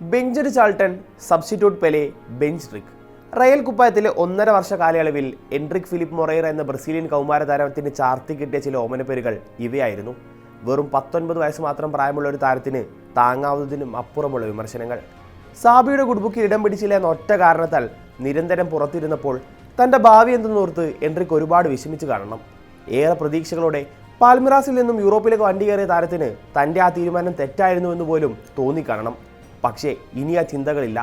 Benched Charlton substitute Pele bench trick. Real കുപ്പായത്തിലെ ഒന്നര വർഷ കാലയളവിൽ എൻട്രിക് ഫിലിപ്പ് മൊറേറ എന്ന ബ്രസീലിയൻ കൗമാര താരത്തിന് ചാർത്തി കിട്ടിയ ചില ഓമനപ്പേരുകൾ ഇവയായിരുന്നു. വെറും പത്തൊൻപത് വയസ്സ് മാത്രം പ്രായമുള്ള ഒരു താരത്തിന് താങ്ങാവുന്നതിനും അപ്പുറമുള്ള വിമർശനങ്ങൾ. സാബിയുടെ കുടുംബക്ക് ഇടം പിടിച്ചില്ല എന്ന ഒറ്റ കാരണത്താൽ നിരന്തരം പുറത്തിരുന്നപ്പോൾ തന്റെ ഭാവി എന്തെന്നോർത്ത് എൻട്രിക് ഒരുപാട് വിഷമിച്ചു കാണണം. ഏറെ പ്രതീക്ഷകളോടെ പാൽമിറാസിൽ നിന്നും യൂറോപ്പിലേക്ക് വണ്ടി കയറിയ താരത്തിന് തന്റെ ആ തീരുമാനം തെറ്റായിരുന്നു എന്ന് പോലും തോന്നിക്കാണണം പക്ഷേ ഇനി ആ ചിന്തകളില്ല.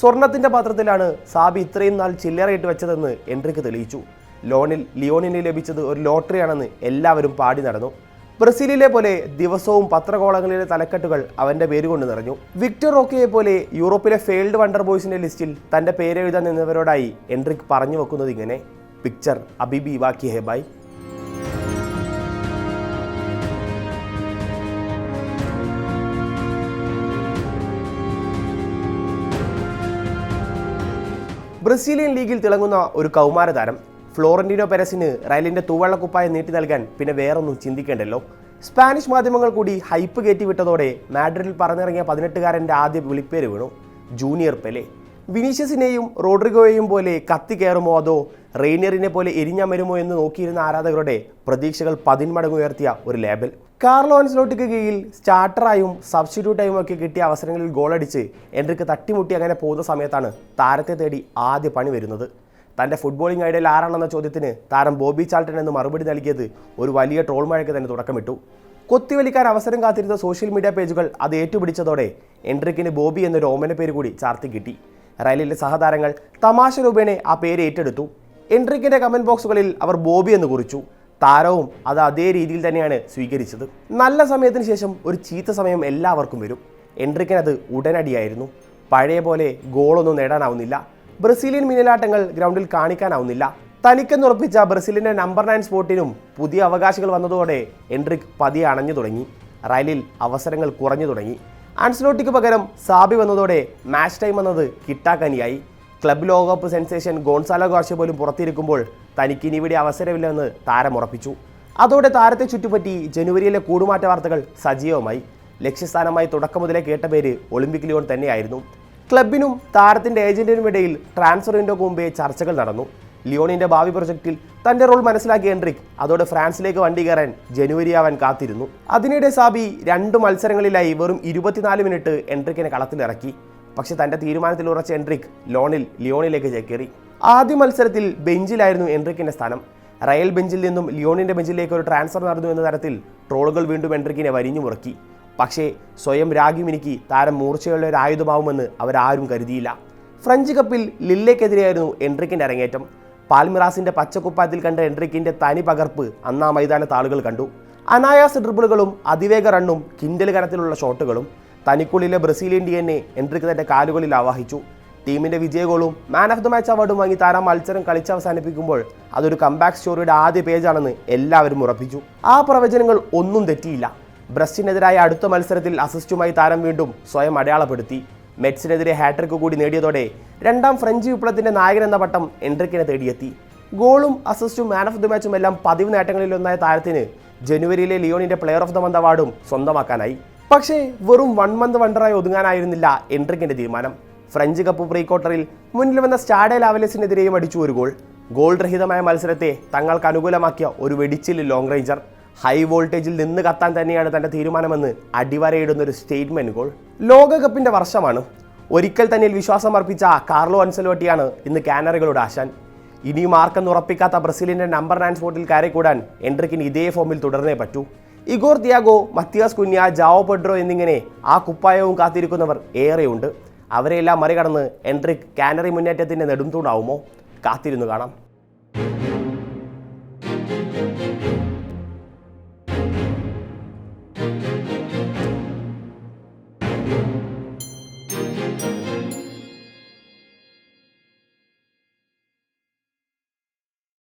സ്വർണത്തിന്റെ പാത്രത്തിലാണ് സാബി ഇത്രയും നാൾ ചില്ലറയിട്ട് വെച്ചതെന്ന് എൻട്രിക്ക് തെളിയിച്ചു. ലോണിൽ ലിയോണിന് ലഭിച്ചത് ഒരു ലോട്ടറിയാണെന്ന് എല്ലാവരും പാടി നടന്നു. ബ്രസീലിലെ പോലെ ദിവസവും പത്രകോളങ്ങളിലെ തലക്കെട്ടുകൾ അവന്റെ പേര് കൊണ്ട് നിറഞ്ഞു. വിക്ടർ റോക്കയെ പോലെ യൂറോപ്പിലെ ഫെയിൽഡ് വണ്ടർ ബോയ്സിന്റെ ലിസ്റ്റിൽ തന്റെ പേരെഴുതാൻ നിന്നവരോടായി എൻട്രിക് പറഞ്ഞു വെക്കുന്നത് ഇങ്ങനെ. പിക്ചർ അബിബി വാക്കി ഹെബായ് ബ്രസീലിയൻ ലീഗിൽ തിളങ്ങുന്ന ഒരു കൗമാര താരം ഫ്ലോറന്റീനോ പെരസിന് റയലിന്റെ തൂവള്ളക്കുപ്പായം നീട്ടി നൽകാൻ പിന്നെ വേറൊന്നും ചിന്തിക്കേണ്ടല്ലോ. സ്പാനിഷ് മാധ്യമങ്ങൾ കൂടി ഹൈപ്പ് കയറ്റി വിട്ടതോടെ മാഡ്രിഡിൽ പറഞ്ഞിറങ്ങിയ പതിനെട്ടുകാരന്റെ ആദ്യ വിളിപ്പേര് വീണു ജൂനിയർ പെലെ. വിനീഷ്യസിനെയും റോഡ്രിഗോയെയും പോലെ കത്തി കയറുമോ അതോ റെയ്നിയറിനെ പോലെ എരിഞ്ഞമരുമോ എന്ന് നോക്കിയിരുന്ന ആരാധകരുടെ പ്രതീക്ഷകൾ പതിന്മടങ്ങ് ഉയർത്തിയ ഒരു ലേബൽ. കാർലോ അൻസ്ലോട്ടിക്ക് കീഴിൽ സ്റ്റാർട്ടറായും സബ്സ്റ്റിറ്റ്യൂട്ടായും ഒക്കെ കിട്ടിയ അവസരങ്ങളിൽ ഗോളടിച്ച് എൻട്രിക്ക് തട്ടിമുട്ടി അങ്ങനെ പോകുന്ന സമയത്താണ് താരത്തെ തേടി ആദ്യ പണി വരുന്നത്. തന്റെ ഫുട്ബോളിംഗ് ഐഡിയൽ ആരാണെന്ന ചോദ്യത്തിന് താരം ബോബി ചാൾട്ടൺ എന്ന് മറുപടി നൽകിയത് ഒരു വലിയ ട്രോൾ മഴയ്ക്ക് തന്നെ തുടക്കമിട്ടു. കൊത്തിവലിക്കാൻ അവസരം കാത്തിരുന്ന സോഷ്യൽ മീഡിയ പേജുകൾ അത് ഏറ്റുപിടിച്ചതോടെ എൻട്രിക്കിന് ബോബി എന്നൊരു ഓമന പേര് കൂടി ചാർത്തി കിട്ടി. റയലിലെ സഹതാരങ്ങൾ തമാശ രൂപേണെ ആ പേര് ഏറ്റെടുത്തു. എൻട്രിക്കിന്റെ കമന്റ് ബോക്സുകളിൽ അവർ ബോബി എന്ന് കുറിച്ചു. താരവും അത് അതേ രീതിയിൽ തന്നെയാണ് സ്വീകരിച്ചത്. നല്ല സമയത്തിന് ശേഷം ഒരു ചീത്ത സമയം എല്ലാവർക്കും വരും. എൻട്രിക്കിനത് ഉടനടിയായിരുന്നു. പഴയ പോലെ ഗോളൊന്നും നേടാനാവുന്നില്ല. ബ്രസീലിയൻ മിന്നലാട്ടങ്ങൾ ഗ്രൗണ്ടിൽ കാണിക്കാനാവുന്നില്ല. തനിക്കെന്നുറപ്പിച്ച ബ്രസീലിന്റെ നമ്പർ നയൻ സ്പോട്ടിനും പുതിയ അവകാശികൾ വന്നതോടെ എൻട്രിക് പതിയെ അണഞ്ഞു തുടങ്ങി. റയലിൽ അവസരങ്ങൾ കുറഞ്ഞു തുടങ്ങി. ആൻസ്ലോട്ടിക്ക് പകരം സാബി വന്നതോടെ മാച്ച് ടൈം എന്നത് കിട്ടാക്കനിയായി. ക്ലബ് ലോകകപ്പ് സെൻസേഷൻ ഗോൺസാലോ ഗാർഷ്യ പോലും പുറത്തിരിക്കുമ്പോൾ തനിക്ക് ഇനി ഇവിടെ അവസരമില്ലെന്ന് താരം ഉറപ്പിച്ചു. അതോടെ താരത്തെ ചുറ്റുപറ്റി ജനുവരിയിലെ കൂടുമാറ്റ വാർത്തകൾ സജീവമായി. ലക്ഷ്യസ്ഥാനമായി തുടക്കം മുതലേ കേട്ട പേര് ഒളിമ്പിക് ലിയോൺ തന്നെയായിരുന്നു. ക്ലബിനും താരത്തിന്റെ ഏജന്റിനും ഇടയിൽ ട്രാൻസ്ഫർ വിൻഡോക്ക് മുമ്പേ ചർച്ചകൾ നടന്നു. ലിയോണിന്റെ ഭാവി പ്രൊജക്റ്റിൽ തന്റെ റോൾ മനസ്സിലാക്കിയ എൻട്രിക് അതോടെ ഫ്രാൻസിലേക്ക് വണ്ടി കയറാൻ ജനുവരി ആവാൻ കാത്തിരുന്നു. അതിനിടെ സാബി രണ്ട് മത്സരങ്ങളിലായി വെറും ഇരുപത്തിനാല് മിനിറ്റ് എൻട്രിക്കിനെ കളത്തിലിറക്കി. പക്ഷെ തന്റെ തീരുമാനത്തിൽ ഉറച്ച എൻട്രിക് ലോണിൽ ലിയോണിലേക്ക് ചേക്കേറി ആദ്യ മത്സരത്തിൽ ബെഞ്ചിലായിരുന്നു എൻട്രിക്കിന്റെ സ്ഥാനം. റയൽ ബെഞ്ചിൽ നിന്നും ലിയോണിന്റെ ബെഞ്ചിലേക്ക് ഒരു ട്രാൻസ്ഫർ നടന്നു എന്ന തരത്തിൽ ട്രോളുകൾ വീണ്ടും എൻട്രിക്കിനെ വരിഞ്ഞു മുറക്കി. പക്ഷേ സ്വയം രാഗി മിനിക്ക് താരം മൂർച്ചയുള്ള ഒരു ആയുധമാവുമെന്ന് അവരാരും കരുതിയില്ല. ഫ്രഞ്ച് കപ്പിൽ ലില്ലയ്ക്കെതിരെയായിരുന്നു എൻട്രിക്കിന്റെ അരങ്ങേറ്റം. പാൽമിറാസിന്റെ പച്ചക്കുപ്പാത്തിൽ കണ്ട എൻട്രിക്കിന്റെ തനി പകർപ്പ് അന്നാ മൈതാനത്താളുകൾ കണ്ടു. അനായാസ ഡ്രിബിളുകളും അതിവേഗ റണ്ണും കിൻഡൽ കനത്തിലുള്ള ഷോട്ടുകളും തനിക്കുള്ളിലെ Brazilian D N A Endrick തന്റെ കാലുകളിൽ ആവാഹിച്ചു. ടീമിന്റെ വിജയഗോളും മാൻ ഓഫ് ദ മാച്ച് അവാർഡും വാങ്ങി താരം മത്സരം കളിച്ച് അവസാനിപ്പിക്കുമ്പോൾ അതൊരു കംബാക്ക് സ്റ്റോറിയുടെ ആദ്യ പേജാണെന്ന് എല്ലാവരും ഉറപ്പിച്ചു. ആ പ്രവചനങ്ങൾ ഒന്നും തെറ്റിയില്ല. ബ്രസ്റ്റിനെതിരായ അടുത്ത മത്സരത്തിൽ അസിസ്റ്റുമായി താരം വീണ്ടും സ്വയം അടയാളപ്പെടുത്തി. മെറ്റ്സിനെതിരെ ഹാട്രിക്ക് കൂടി നേടിയതോടെ രണ്ടാം ഫ്രഞ്ച് വിപ്ലവത്തിന്റെ നായകൻ എന്ന പട്ടം എൻട്രിക്കിനെ തേടിയെത്തി. ഗോളും അസിസ്റ്റും മാൻ ഓഫ് ദി മാച്ചും എല്ലാം പതിവ് നേട്ടങ്ങളിലൊന്നായ താരത്തിന് ജനുവരിയിലെ ലിയോണിന്റെ പ്ലെയർ ഓഫ് ദ മന്ത് അവാർഡും സ്വന്തമാക്കാനായി. പക്ഷേ വെറും വൺ മന്ത് വണ്ടറായി ഒതുങ്ങാനായിരുന്നില്ല എൻട്രിക്കിന്റെ തീരുമാനം. ഫ്രഞ്ച് കപ്പ് പ്രീ ക്വാർട്ടറിൽ മുന്നിൽ വന്ന സ്റ്റാഡെ ലാവലസിനെതിരെയും അടിച്ചു ഒരു ഗോൾ ഗോൾ രഹിതമായ മത്സരത്തെ തങ്ങൾക്ക് അനുകൂലമാക്കിയ ഒരു വെടിച്ചിൽ ലോങ് റേഞ്ചർ ഹൈ വോൾട്ടേജിൽ നിന്ന് കത്താൻ തന്നെയാണ് തന്റെ തീരുമാനമെന്ന് അടിവരയിടുന്ന ഒരു സ്റ്റേറ്റ്മെന്റ് ഗോൾ ലോകകപ്പിന്റെ വർഷമാണ്. ഒരിക്കൽ തന്നിൽ വിശ്വാസം അർപ്പിച്ച കാർലോ അൻസലോട്ടിയാണ് ഇന്ന് കാനറികളുടെ ആശാൻ. ഇനിയും ആർക്കെന്ന് ഉറപ്പിക്കാത്ത ബ്രസീലിന്റെ നമ്പർ നയൻ സ്പോട്ടിൽ കയറിക്കൂടാൻ എൻട്രിക്കിന് ഇതേ ഫോമിൽ തുടർന്നേ പറ്റൂ. ഇഗോർ തിയാഗോ മത്തിയാസ് കുഞ്ഞ ജാവോ പെഡ്രോ എന്നിങ്ങനെ ആ കുപ്പായവും കാത്തിരിക്കുന്നവർ ഏറെയുണ്ട്. അവരെയെല്ലാം മറികടന്ന് എൻട്രിക് കാനറി മുന്നേറ്റത്തിന്റെ നെടുംതൂണാവുമോ? കാത്തിരുന്നു കാണാം.